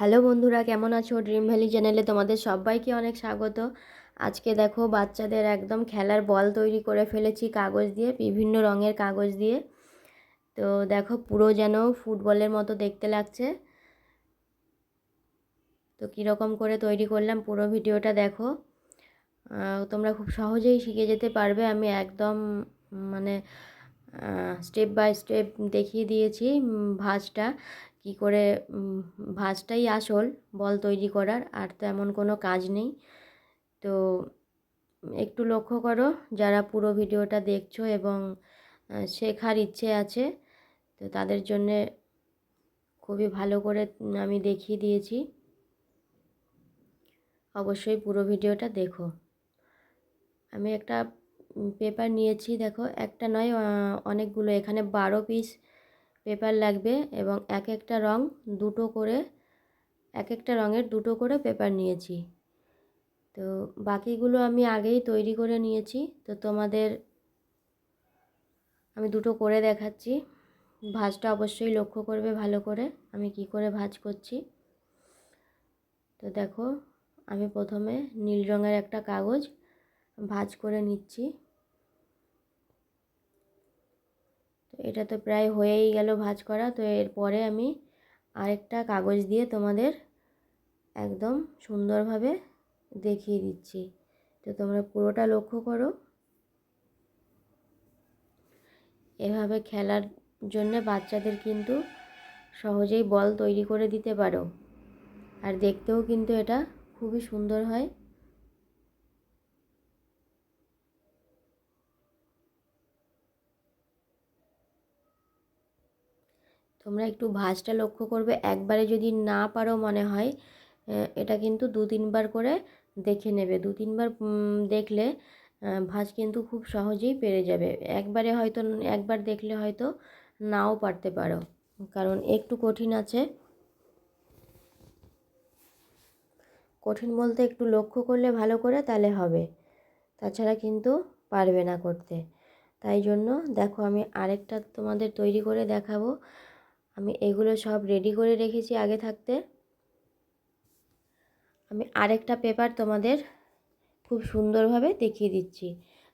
Hello বন্ধুরা, কেমন আছো? ড্রিম ভ্যালি চ্যানেলে তোমাদের সবাইকে অনেক স্বাগত। আজকে দেখো বাচ্চাদের একদম খেলার বল তৈরি করে ফেলেছি কাগজ দিয়ে, বিভিন্ন রঙের কাগজ দিয়ে। তো দেখো পুরো যেন ফুটবলের মতো দেখতে লাগছে। তো কীরকম করে তৈরি করলাম পুরো ভিডিওটা দেখো। তোমরা খুব সহজেই শিখে যেতে পারবে। আমি একদম মানে স্টেপ বাই স্টেপ দেখিয়ে দিয়েছি ভাঁজটা। কি করে ভাঁজটাই আসল, বল তৈরি করার, আর তো এমন কোনো কাজ নেই। তো একটু লক্ষ্য করো, যারা পুরো ভিডিওটা দেখছ এবং শেখার ইচ্ছে আছে, তো তাদের জন্যে খুবই ভালো করে আমি দেখিয়ে দিয়েছি। অবশ্যই পুরো ভিডিওটা দেখো। আমি একটা পেপার নিয়েছি, দেখো, একটা নয় অনেকগুলো, এখানে বারো পিস পেপার লাগবে এবং এক একটা রং দুটো করে, এক একটা রঙের দুটো করে পেপার নিয়েছি। তো বাকিগুলো আমি আগেই তৈরি করে নিয়েছি। তো তোমাদের আমি দুটো করে দেখাচ্ছি। ভাজটা অবশ্যই লক্ষ্য করবে ভালো করে, আমি কি করে ভাজ করছি। তো দেখো, আমি প্রথমে নীল রঙের একটা কাগজ ভাজ করে নিচ্ছি। এটা তো প্রায় হয়েই গেল ভাজ করা। তো এরপরে আমি আরেকটা কাগজ দিয়ে তোমাদের একদম সুন্দরভাবে দেখিয়ে দিচ্ছি। তো তোমরা পুরোটা লক্ষ্য করো। এভাবে খেলার জন্য বাচ্চাদের কিন্তু সহজেই বল তৈরি করে দিতে পারো। আর দেখতেও কিন্তু এটা খুবই সুন্দর হয়। তোমরা একটু ভাঁজটা লক্ষ্য করবে। একবারে যদি না পারো মনে হয় এটা কিন্তু দু তিনবার করে দেখে নেবে। দু তিনবার দেখলে ভাঁজ কিন্তু খুব সহজেই পেরে যাবে। একবারে হয়তো, একবার দেখলে হয়তো নাও পারতে পারো, কারণ একটু কঠিন আছে। কঠিন বলতে একটু লক্ষ্য করলে ভালো করে তাহলে হবে, তাছাড়া কিন্তু পারবে না করতে। তাই জন্য দেখো আমি আরেকটা তোমাদের তৈরি করে দেখাবো। আমি এগুলো সব রেডি করে রেখেছি আগে থাকতে। আমি আরেকটা পেপার তোমাদের খুব সুন্দরভাবে দেখিয়ে দিচ্ছি।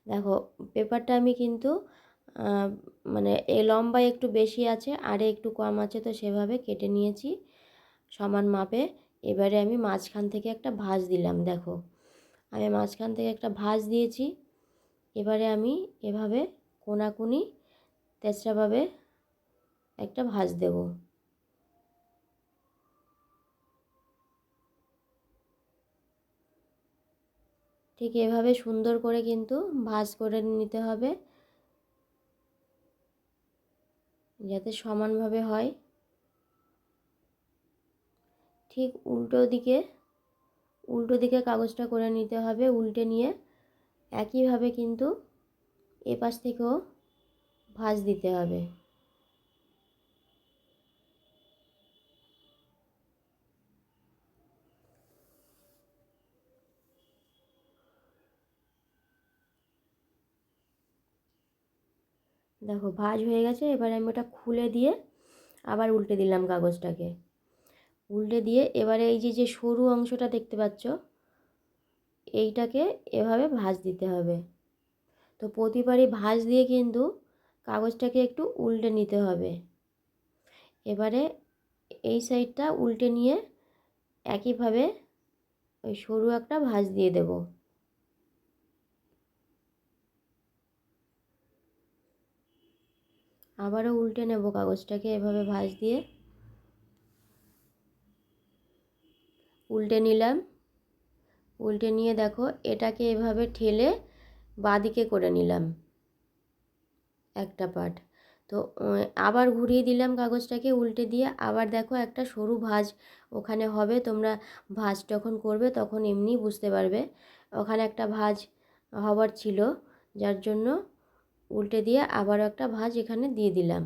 দেখো পেপারটা আমি কিন্তু মানে এ লম্বা একটু বেশি আছে, আরে একটু কম আছে, তো সেভাবে কেটে নিয়েছি সমান মাপে। এবারে আমি মাঝখান থেকে একটা ভাঁজ দিলাম, দেখো। আমি মাঝখান থেকে একটা ভাঁজ দিয়েছি। এবারে আমি এভাবে কোনাকুনি তেসরাভাবে একটা ভাজ দেব। ঠিক এভাবে সুন্দর করে কিন্তু ভাজ করে নিতে হবে। যাতে সমানভাবে হয়। ঠিক উল্টো দিকে উল্টো দিকে কাগজটা করে নিতে হবে উল্টে নিয়ে। একইভাবে কিন্তু এপাশ থেকেও ভাজ দিতে হবে। দেখো ভাজ হয়ে গেছে, এবার আমি ওটা খুলে দিয়ে আবার উল্টে দিলাম কাগজটাকে। উল্টে দিয়ে এবারে এই যে যে সরু অংশটা দেখতে পাচ্ছ, এইটাকে এভাবে ভাজ দিতে হবে। তো প্রতিবারই ভাজ দিয়ে কিন্তু কাগজটাকে একটু উল্টে নিতে হবে। এবারে এই সাইডটা উল্টে নিয়ে একইভাবে ওই সরু একটা ভাজ দিয়ে দেবো। আবারও উল্টে নেব কাগজটাকে এভাবে ভাঁজ দিয়ে। উল্টে নিলাম। উল্টে নিয়ে দেখো, এটাকে এভাবে ঠেলে বাদিকে করে নিলাম একটা পার্ট তো আবার ঘুরিয়ে দিলাম কাগজটাকে উল্টে দিয়ে। আবার দেখো একটা সরু ভাঁজ ওখানে হবে, তোমরা ভাঁজ যখন করবে তখন এমনি বুঝতে পারবে। ওখানে একটা ভাঁজ হবার ছিল, যার জন্য উল্টে দিয়ে আবারও একটা ভাঁজ এখানে দিয়ে দিলাম।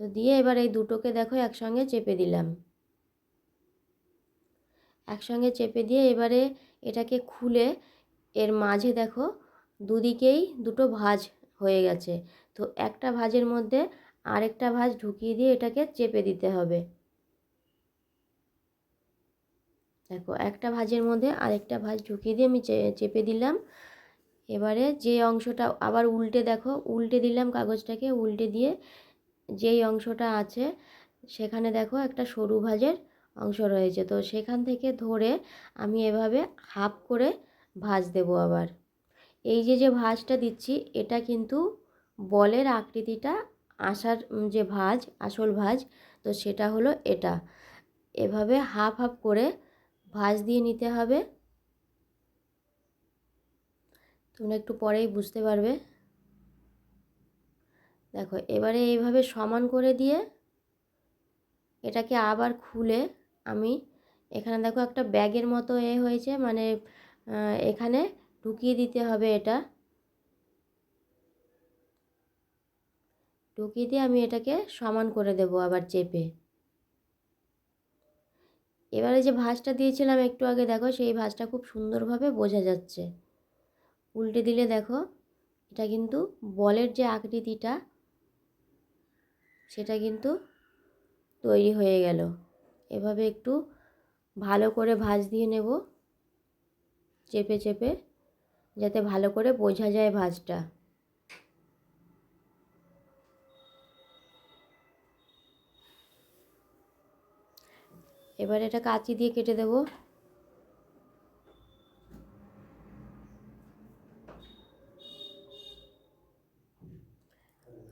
তো দিয়ে এবার এই দুটোকে দেখো একসঙ্গে চেপে দিলাম। একসঙ্গে চেপে দিয়ে এবারে এটাকে খুলে এর মাঝে দেখো দুদিকেই দুটো ভাঁজ হয়ে গেছে। তো একটা ভাঁজের মধ্যে আরেকটা ভাঁজ ঢুকিয়ে দিয়ে এটাকে চেপে দিতে হবে। দেখো একটা ভাঁজের মধ্যে আরেকটা ভাঁজ ঢুকিয়ে দিয়ে আমি চেপে দিলাম। এবারে যে অংশটা আবার উল্টে দেখো, উল্টে দিলাম কাগজটাকে, উল্টে দিয়ে যেই অংশটা আছে সেখানে দেখো একটা সরু ভাজের অংশ রয়েছে। তো সেখান থেকে ধরে আমি এভাবে হাফ করে ভাজ দেবো আবার। এই যে যে ভাজটা দিচ্ছি, এটা কিন্তু বলের আকৃতিটা আসার যে ভাজ, আসল ভাজ, তো সেটা হলো এটা। এভাবে হাফ হাফ করে ভাজ দিয়ে নিতে হবে। তোমরা একটু পরেই বুঝতে পারবে। দেখো, এবারে এইভাবে সমান করে দিয়ে এটাকে আবার খুলে আমি এখানে দেখো একটা ব্যাগের মতো এ হয়েছে মানে এখানে ঢুকিয়ে দিতে হবে এটা। ঢুকিয়ে দিয়ে আমি এটাকে সমান করে দেব আবার চেপে। এবারে যে ভাঁজটা দিয়েছিলাম একটু আগে, দেখো সেই ভাঁজটা খুব সুন্দরভাবে বোঝা যাচ্ছে। উল্টে দিলে দেখো, এটা কিন্তু বলের যে আকৃতিটা, সেটা কিন্তু তৈরি হয়ে গেল। এভাবে একটু ভালো করে ভাঁজ দিয়ে নেব, চেপে চেপে, যাতে ভালো করে বোঝা যায় ভাঁজটা। এবার এটা কাঁচি দিয়ে কেটে দেব।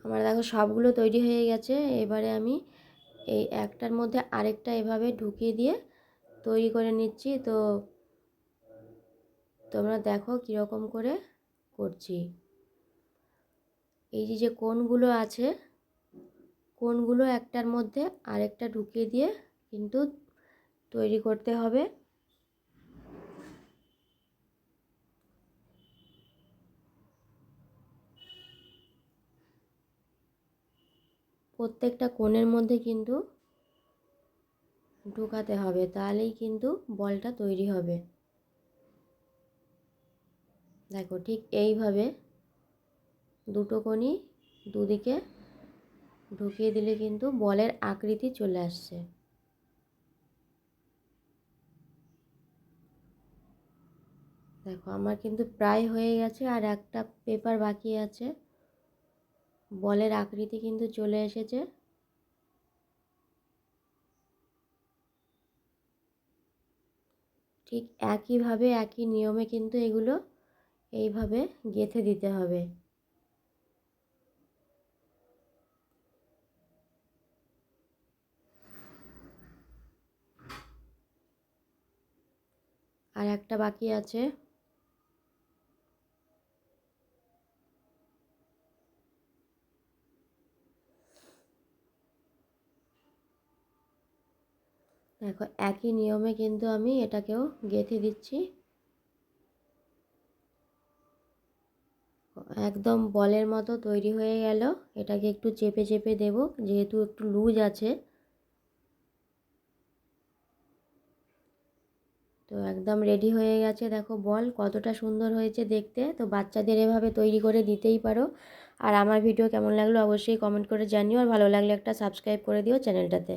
আমার দেখো সবগুলো তৈরি হয়ে গেছে। এবারে আমি এই একটার মধ্যে আরেকটা এভাবে ঢুকিয়ে দিয়ে তৈরি করে নিচ্ছি। তো তোমরা দেখো কীরকম করে করছি। এই যে যে কোনগুলো আছে কোনগুলো একটার মধ্যে আরেকটা ঢুকিয়ে দিয়ে কিন্তু তৈরি করতে হবে। প্রত্যেকটা কোণের মধ্যে কিন্তু ঢোকাতে হবে, তাহলেই কিন্তু বলটা তৈরি হবে। দেখো ঠিক এইভাবে দুটো কোণই দুদিকে ঢুকিয়ে দিলে কিন্তু বলের আকৃতি চলে আসছে। দেখো আমার কিন্তু প্রায় হয়ে গেছে আর একটা পেপার বাকি আছে। বলের আকৃতি কিন্তু চলে এসেছে। ঠিক একইভাবে, একই নিয়মে কিন্তু এগুলো এইভাবে গেঁথে দিতে হবে। আর একটা বাকি আছে। দেখো, একই নিয়মে কিন্তু আমি এটাকেও গেঁথে দিচ্ছি। একদম বলের মতো তৈরি হয়ে গেল। এটাকে একটু চেপে চেপে দেব, যেহেতু একটু লুজ আছে। তো একদম রেডি হয়ে গেছে। দেখো, বল কতটা সুন্দর হয়েছে দেখতে। তো বাচ্চাদের এভাবে তৈরি করে দিতেই পারো। আর আমার ভিডিও কেমন লাগল অবশ্যই কমেন্ট করে জানিও। আর ভালো লাগলে একটা সাবস্ক্রাইব করে দিও চ্যানেলটাতে।